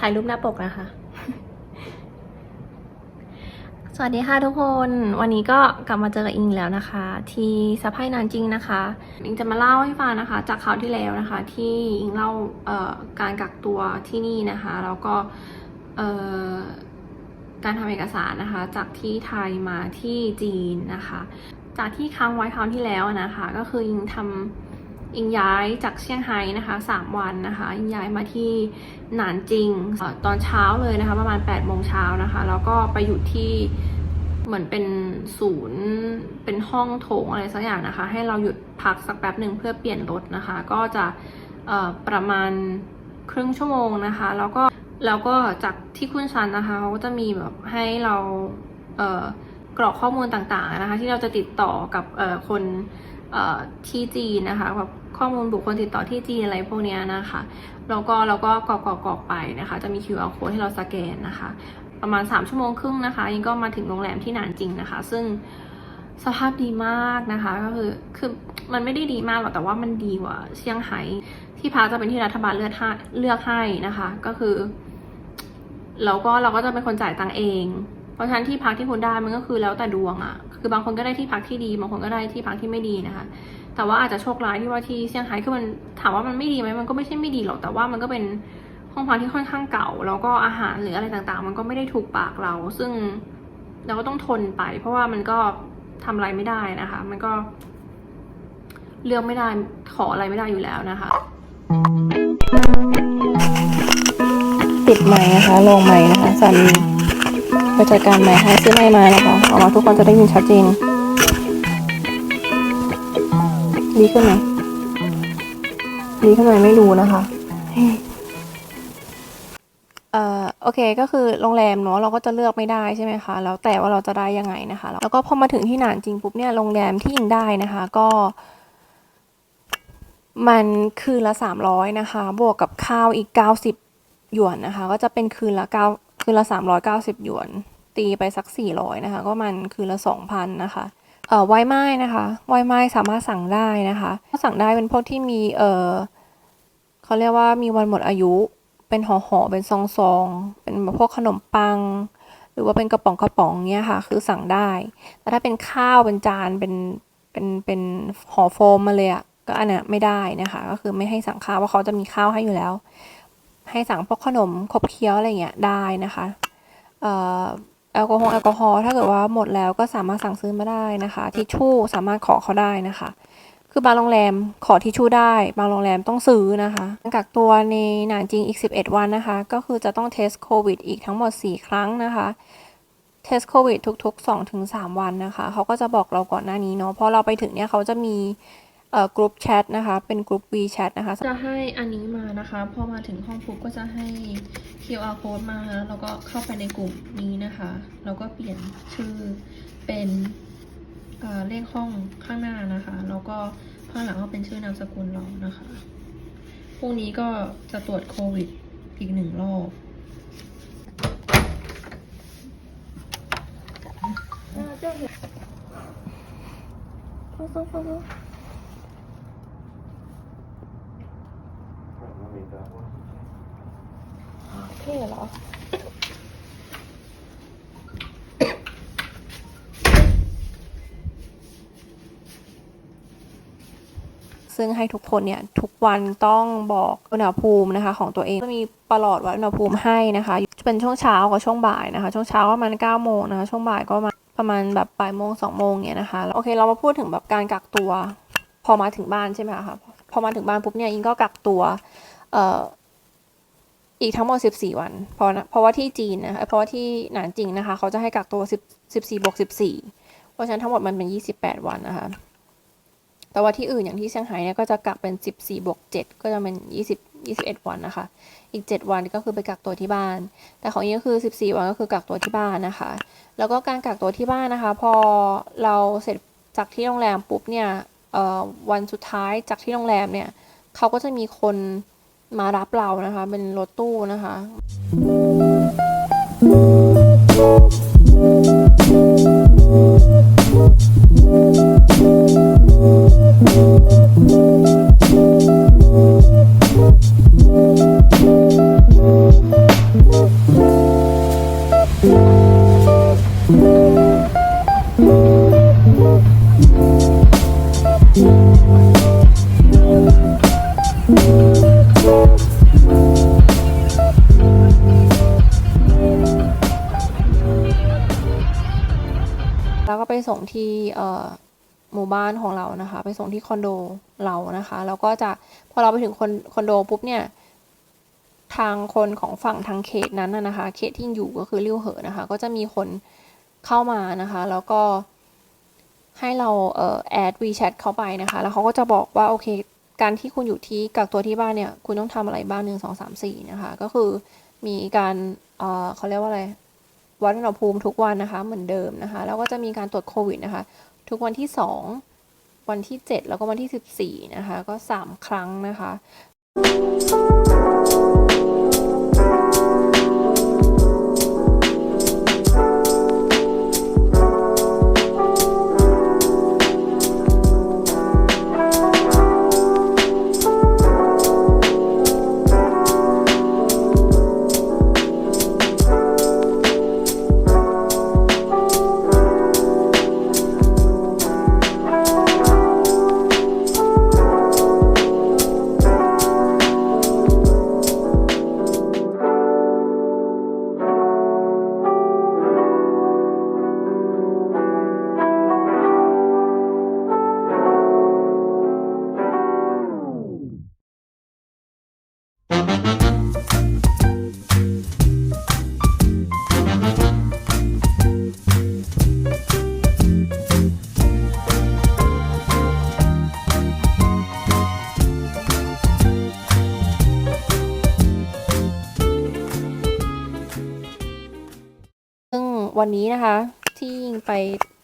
ถ่ายรูปหน้าปกนะคะ สวัสดีค่ะทุกคน วันนี้ก็กลับมาเจอกับอิงแล้วนะคะ ที่สะพายนานจริงนะคะ อิงจะมาเล่าให้ฟังนะคะ จากคราวที่แล้วนะคะ ที่อิงเล่าเอ่อการกักตัวที่นี่นะคะ แล้วก็เอ่อการทำเอกสารนะคะ จากที่ไทยมาที่จีนนะคะ จากที่ค้างไว้คราวที่แล้วนะคะ ก็คืออิงทำ อิงย้ายจากเซี่ยงไฮ้นะคะสามวันนะคะ อิงย้ายมาที่หนานจิงตอนเช้าเลยนะคะ ประมาณ8ปดโมงเช้านะคะ แล้วก็ไปอยู่ที่เหมือนเป็นศูนย์เป็นห้องโถงอะไรสักอย่างนะคะ ให้เราหยุดพักสักแป๊บหนึ่งเพื่อเปลี่ยนรถนะคะ ก็จะประมาณครึ่งชั่วโมงนะคะ แล้วก็แล้วก็จากที่คุณชันนะคะเขาก็จะมีแบบให้เราเกรอกข้อมูลต่างๆนะคะ ที่เราจะติดต่อกับคน ที่จีนนะคะแบบข้อมูลบุคคลติดต่อที่จีนอะไรพวกเนี้ยนะคะแล้วก็เราก็กรอกกรอกไปนะคะ จะมี QR code ให้เราสแกนนะคะ ประมาณ 3 ชั่วโมงครึ่งนะคะยังก็มาถึงโรงแรมที่นานจริงนะคะ ซึ่งสภาพดีมากนะคะ ก็คือคือมันไม่ได้ดีมากหรอกแต่ว่ามันดีกว่าเซี่ยงไฮ้ที่พักจะเป็นที่รัฐบาลเลือกให้เลือกให้นะคะ ก็คือแล้วก็เราก็จะเป็นคนจ่ายตังเอง ราะฉะนั้นที่พักที่คุณได้มันก็คือแล้วแต่ดวงอะ่ะ คือบางคนก็ได้ที่พักที่ดีบางคนก็ได้ที่พักที่ไม่ดีนะคะ แต่ว่าอาจจะโชคร้ายที่ว่าที่เซี่ยงไฮ้คือมันถามว่ามันไม่ดีไหมมันก็ไม่ใช่ไม่ดีหรอกแต่ว่ามันก็เป็นห้องพักที่ค่อนข้างเก่า แล้วก็อาหารหรืออะไรต่างๆ มันก็ไม่ได้ถูกปากเรา ซึ่งเราก็ต้องทนไป เพราะว่ามันก็ทำอะไรไม่ได้นะคะ มันก็เลือกไม่ได้ขออะไรไม่ได้อยู่แล้วนะคะปิดไม้นะคะลงไม้นะคะสามี ไปจัดการไม้ให้ซื้อไม้มานะคะออกมาทุกคนจะได้ยินชัดเจนดีขึ้นไหมดีขึ้นไหมไม่รู้นะคะเอ่อโอเคก็คือโรงแรมเนาะเราก็จะเลือกไม่ได้ใช่ไหมคะแล้วแต่ว่าเราจะได้ยังไงนะคะ แล้วก็พอมาถึงที่หนานจริงปุ๊บเนี่ยโรงแรมที่ยิงได้นะคะ ก็ มันคืนละสามร้อยนะคะ บวกกับข้าวอีกเก้าสิบหยวนนะคะ ก็จะเป็นคืนละเก้า คืนละสามร้อยเก้าสิบหยวน ตีไปสักสี่ร้อยนะคะ ก็มันคืนละสองพันะคะเอ่อไวไม้นะคะไวไม้สามารถสั่งได้นะคะก็สั่งได้เป็นพวกที่มีเอ่อเขาเรียกว่ามีวันหมดอายุ เป็นห่อห่อๆเป็นซองซองๆเป็นพวกขนมปัง หรือว่าเป็นกระป๋องกระป๋องเนี้ยค่ะ คือสั่งได้ แต่ถ้าเป็นข้าวเป็นจานเป็นเป็นเป็นห่อโฟมมาเลยอะก็อันเนี้ยไม่ได้นะคะ ก็คือไม่ให้สั่งข้าวเพราะเขาจะมีข้าวให้อยู่แล้ว ให้สั่งพวกขนมขบเคี้ยวอะไรเงี้ยได้นะคะแอลกอฮอล์แอลกอฮอล์ถ้าเกิดว่าหมดแล้วก็สามารถสั่งซื้อมาได้นะคะทิชชู่สามารถขอเขาได้นะคะ คือบางโรงแรมขอทิชชู่ได้ บางโรงแรมต้องซื้อนะคะกักตัวในหนานจริงอีก 11 วันนะคะ ก็คือจะต้องเทสโควิดอีกทั้งหมด 4 ครั้งนะคะเทสโควิดทุกๆ2-3 วันนะคะ เขาก็จะบอกเราก่อนหน้านี้เนาะพอเราไปถึงเนี่ยเขาจะมี เอ่อกลุ่มแชทนะคะ เป็นกลุ่ม WeChat นะคะ จะให้อันนี้มานะคะ พอมาถึงห้องปุ๊บก็จะให้ QR code มาแล้วก็เข้าไปในกลุ่มนี้นะคะ แล้วก็เปลี่ยนชื่อเป็นเอ่อเลขห้องข้างหน้านะคะ แล้วก็ข้างหลังก็เป็นชื่อนามสกุลเรานะคะพรุ่งนี้ก็จะตรวจโควิดอีกหนึ่งรอบเท่เหรอซึ่งให้ทุกคนเนี่ยทุกวันต้องบอกอุณหภูมินะคะ ของตัวเองจะมีประหลอดวัดอุณหภูมิให้นะคะจะเป็นช่วงเช้ากับช่วงบ่ายนะคะ ช่วงเช้าก็ประมาณ9โมงนะคะ ช่วงบ่ายก็มาประมาณแบบบ่ายโมงสองโมงเนี่ยนะคะโอเคเรามาพูดถึงแบบการกักตัว พอมาถึงบ้านใช่ไหมคะพอมาถึงบ้านปุ๊บเนี่ยอิงก็กักตัวเอ่อ อีกทั้งหมด 14 วันเพราะนะเพราะว่าที่จีนนะคะเพราะว่าที่หนานจริงนะคะ เขาจะให้กักตัว 10 14บวก14 เพราะฉะนั้นทั้งหมดมันเป็น 28 วันนะคะ แต่ว่าที่อื่นอย่างที่เซี่ยงไฮ้เนี่ยก็จะกักเป็น 14บวก7ก็จะเป็น 20 21 วันนะคะ อีก 7 วันก็คือไปกักตัวที่บ้าน แต่ของนี้ก็คือ 14 วันก็คือกักตัวที่บ้านนะคะ แล้วก็การกักตัวที่บ้านนะคะ พอเราเสร็จจากที่โรงแรมปุ๊บเนี่ยวันสุดท้ายจากที่โรงแรมเนี่ยเขาก็จะมีคน มารับเรานะคะ เป็นรถตู้นะคะก งที่เอ่หมู่บ้านของเรานะคะ ไปส่งที่คอนโดเรานะคะ แล้วก็จะพอเราไปถึงคอนคอนโดปุ๊บเนี่ยทางคนของฝั่งทางเขตนั้นนะคะเขตที่อยู่ก็คือริ้วเหอนะคะ ก็จะมีคนเข้ามานะคะ แล้วก็ให้เราเอ่อแอด WeChat เข้าไปนะคะ แล้วเขาก็จะบอกว่าโอเค การที่คุณอยู่ที่กักตัวที่บ้านเนี่ย คุณต้องทำอะไรบ้างหนึ่งสองสามสี่นะคะ ก็คือมีการเอ่อเขาเรียกว่าอะไร วัดอุณหภูมิทุกวันนะคะเหมือนเดิมนะคะ แล้วก็จะมีการตรวจโควิดนะคะ ทุกวันที่สองวันที่เจ็ดแล้วก็วันที่สิบสี่นะคะ ก็สามครั้งนะคะ วันนี้นะคะ ที่ยิงไป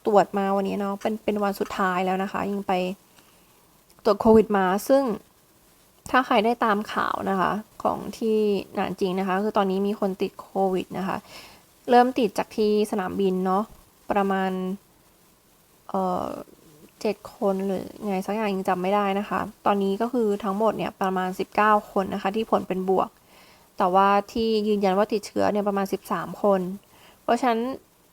ตรวจมาวันนี้เนาะเป็นเป็นวันสุดท้ายแล้วนะคะ ยิงไปตรวจโควิดมา ซึ่งถ้าใครได้ตามข่าวนะคะ ของที่หนานจริงนะคะ คือตอนนี้มีคนติดโควิดนะคะ เริ่มติดจากที่สนามบินเนาะประมาณเอ่อเจ็ดคนหรือไงสักอย่างยังจำไม่ได้นะคะ ตอนนี้ก็คือทั้งหมดเนี่ยประมาณ 19 คนนะคะ ที่ผลเป็นบวก แต่ว่าที่ยืนยันว่าติดเชื้อเนี่ยประมาณ 13 คน เพราะฉะนั้น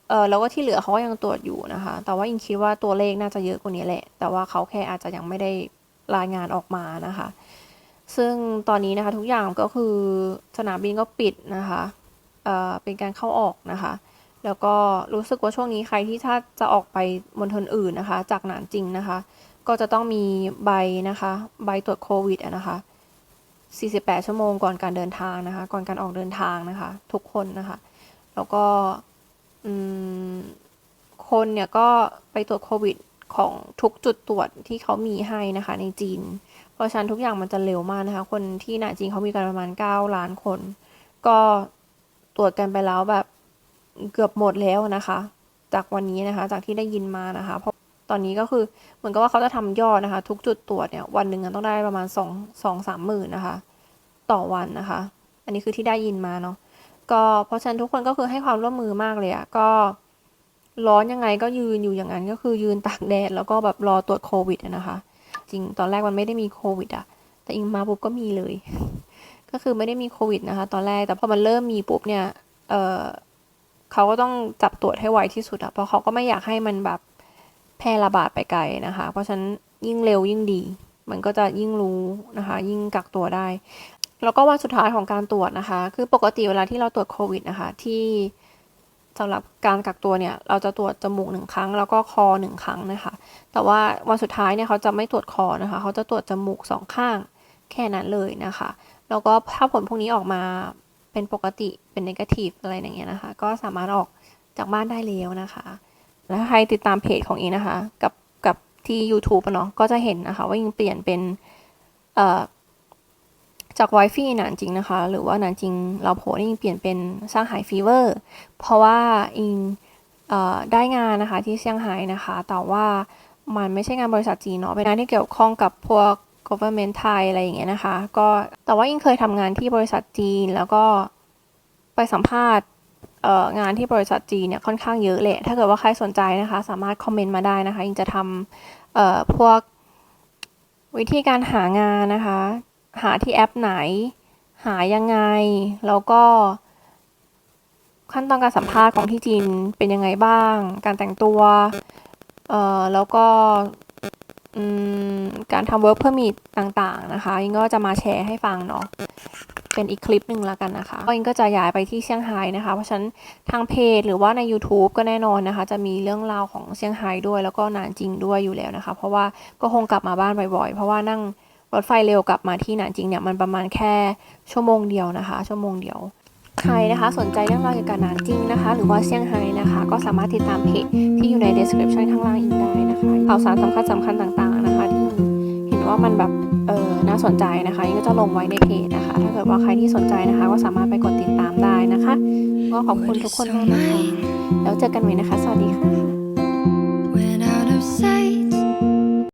เออแล้วก็ที่เหลือเขาก็ยังตรวจอยู่นะคะ แต่ว่าอิงคิดว่าตัวเลขน่าจะเยอะกว่านี้แหละ แต่ว่าเขาแค่อาจจะยังไม่ได้รายงานออกมานะคะ ซึ่งตอนนี้นะคะทุกอย่างก็คือสนามบินก็ปิดนะคะเออเป็นการเข้าออกนะคะ แล้วก็รู้สึกว่าช่วงนี้ใครที่ถ้าจะออกไปมณฑลอื่นนะคะ จากหนานจริงนะคะ ก็จะต้องมีใบนะคะ ใบตรวจโควิดนะคะ 48 ชั่วโมงก่อนการเดินทางนะคะ ก่อนการออกเดินทางนะคะ ทุกคนนะคะ แล้วก็คนเนี่ยก็ไปตรวจโควิดของทุกจุดตรวจที่เขามีให้นะคะในจีน เพราะฉะนั้นทุกอย่างมันจะเร็วมากนะคะ คนที่หนาจีนเขามีกันประมาณ 9 ล้านคน ก็ตรวจกันไปแล้วแบบเกือบหมดแล้วนะคะ จากวันนี้นะคะ จากที่ได้ยินมานะคะ เพราะตอนนี้ก็คือเหมือนกับว่าเขาจะทำยอดนะคะ ทุกจุดตรวจเนี่ยวันหนึ่งต้องได้ประมาณสองสองสามหมื่นนะคะ ต่อวันนะคะ อันนี้คือที่ได้ยินมาเนาะ ก็เพราะฉะนั้นทุกคนก็คือให้ความร่วมมือมากเลยอะก็ร้อนยังไงก็ยืนอยู่อย่างนั้นก็คือยืนตากแดดแล้วก็แบบรอตรวจโควิดนะคะ จริงตอนแรกมันไม่ได้มีโควิดอะแต่อิงมาปุ๊บก็มีเลย ก็คือไม่ได้มีโควิดนะคะ ตอนแรกแต่พอมันเริ่มมีปุ๊บเนี่ยเออเขาก็ต้องจับตรวจให้ไวที่สุดอะเพราะเขาก็ไม่อยากให้มันแบบแพร่ระบาดไปไกลนะคะ เพราะฉะนั้นยิ่งเร็วยิ่งดี มันก็จะยิ่งรู้นะคะ ยิ่งกักตัวได้ แล้วก็วันสุดท้ายของการตรวจนะคะ คือปกติเวลาที่เราตรวจโควิดนะคะ ที่สำหรับการกักตัวเนี่ย เราจะตรวจจมูกหนึ่งครั้ง แล้วก็คอหนึ่งครั้งนะคะ แต่ว่าวันสุดท้ายเนี่ยเขาจะไม่ตรวจคอนะคะ เขาจะตรวจจมูกสองข้างแค่นั้นเลยนะคะ แล้วก็ถ้าผลพวกนี้ออกมาเป็นปกติเป็นนกาทีฟอะไรอย่างเงี้ยนะคะ ก็สามารถออกจากบ้านได้แล้วนะคะ แล้วใครติดตามเพจของอิงนะคะ กับกับที่ YouTube อะเนาะก็จะเห็นนะคะ ว่าอิงเปลี่ยนเป็นเอ่อ จากไวฟี่หนานจริงนะคะ หรือว่าหนานจริงเราโผนี่เปลี่ยนเป็นสร้างไฮ้ฟีเวอร์ เพราะว่าอิงอได้งานนะคะที่เซี่ยงไฮ้นะคะ แต่ว่ามันไม่ใช่งานบริษัทจีนเนาะ เป็นงานที่เกี่ยวข้องกับพวก government ไทยอะไรอย่างเงี้ยนะคะ ก็แต่ว่าอิงเคยทำงานที่บริษัทจีน แล้วก็ไปสัมภาษณ์งานที่บริษัทจีนเนี่ยค่อนข้างเยอะแหละ ถ้าเกิดว่าใครสนใจนะคะ สามารถคอมเมนต์มาได้นะคะอิงจะทำพวกวิธีการหางานนะคะ หาที่แอปไหน หายังไง แล้วก็ขั้นตอนการสัมภาษณ์ของที่จีนเป็นยังไงบ้าง การแต่งตัว เอ่อ แล้วก็การทำ work permit ต่างๆนะคะยิงก็จะมาแชร์ให้ฟังเนาะ เป็นอีกคลิปหนึ่งแล้วกันนะคะก็อิงก็จะย้ายไปที่เซี่ยงไฮ้นะคะ เพราะฉะนั้นทางเพจหรือว่าใน YouTube ก็แน่นอนนะคะ จะมีเรื่องราวของเซี่ยงไฮ้ด้วย แล้วก็นานจริงด้วยอยู่แล้วนะคะ เพราะว่าก็คงกลับมาบ้านบ่อยๆ เพราะว่านั่ง รถไฟเร็วกลับมาที่นานจริงเนี่ยมันประมาณแค่ชั่วโมงเดียวนะคะ ชั่วโมงเดียว ใครนะคะสนใจเรื่องราวเกี่ยวกับหนานจริงนะคะ หรือว่าเซี่ยงไฮ้นะคะ ก็สามารถติดตามเพจที่อยู่ใน description ข้างล่างอีกได้นะคะข่าวสารสำคัญสำคัญต่างๆนะคะ ที่เห็นว่ามันแบบเออน่าสนใจนะคะยิ่งก็จะลงไว้ในเพจนะคะ ถ้าเกิดว่าใครที่สนใจนะคะ ก็สามารถไปกดติดตามได้นะคะ ก็ขอบคุณทุกคนมากนะคะแล้วเจอกันใหม่นะคะ สวัสดีค่ะ